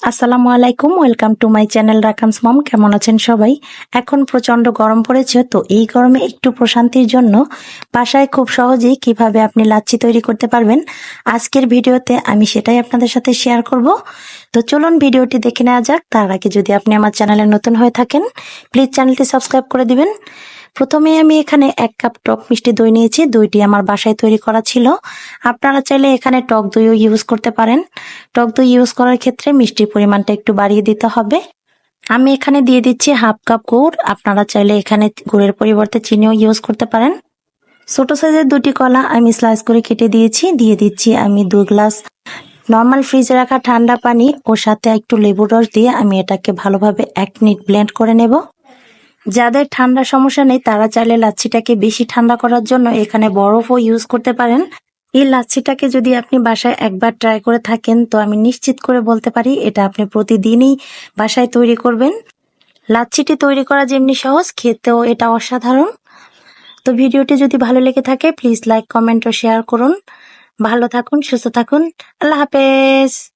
আসসালামু আলাইকুম, welcome to my channel Rakan's mom. কেমন আছেন সবাই? এখন প্রচণ্ড গরম পড়েছে, তো এই গরমে একটু প্রশান্তির জন্য বাসায় খুব সহজেই কীভাবে আপনি লাচ্ছি তৈরি করতে পারবেন, আজকের ভিডিওতে আমি সেটাই আপনাদের সাথে শেয়ার করব। তো চলুন ভিডিওটি দেখে নেওয়া যাক। তার আগে যদি আপনি আমার চ্যানেলে নতুন হয়ে থাকেন প্লিজ চ্যানেলটি সাবস্ক্রাইব করে দিবেন। প্রথমে আমি এখানে এক কাপ টক মিষ্টি দই নিয়েছি। দইটি আমার বাসায় তৈরি করা ছিল। আপনারা চাইলে এখানে টক দইও ইউজ করতে পারেন। টক দই ইউজ করার ক্ষেত্রে মিষ্টির পরিমাণটা একটু বাড়িয়ে দিতে হবে। আমি এখানে দিয়ে দিচ্ছি হাফ কাপ গুড়। আপনারা চাইলে এখানে গুড়ের পরিবর্তে চিনিও ইউজ করতে পারেন। ছোট সাইজের দুটি কলা আমি স্লাইস করে কেটে দিয়েছি। দিয়ে দিচ্ছি আমি দু গ্লাস নর্মাল ফ্রিজে রাখা ঠান্ডা পানি ওর সাথে একটু লেবুর রস দিয়ে আমি এটাকে ভালোভাবে এক মিনিট ব্লেন্ড করে নেব। যাদের ঠান্ডা সমস্যা নেই, তারা চাইলে লাচ্ছিটাকে বেশি ঠান্ডা করার জন্য এখানে বরফও ইউজ করতে পারেন। এই লাচ্ছিটাকে যদি আপনি বাসায় একবার ট্রাই করে থাকেন, তো আমি নিশ্চিত করে বলতে পারি এটা আপনি প্রতিদিনই বাসায় তৈরি করবেন। লাচ্ছিটি তৈরি করা যেমনি সহজ, খেতেও এটা অসাধারণ। তো ভিডিওটি যদি ভালো লেগে থাকে প্লিজ লাইক কমেন্ট ও শেয়ার করুন। ভালো থাকুন, সুস্থ থাকুন। আল্লাহ হাফেজ!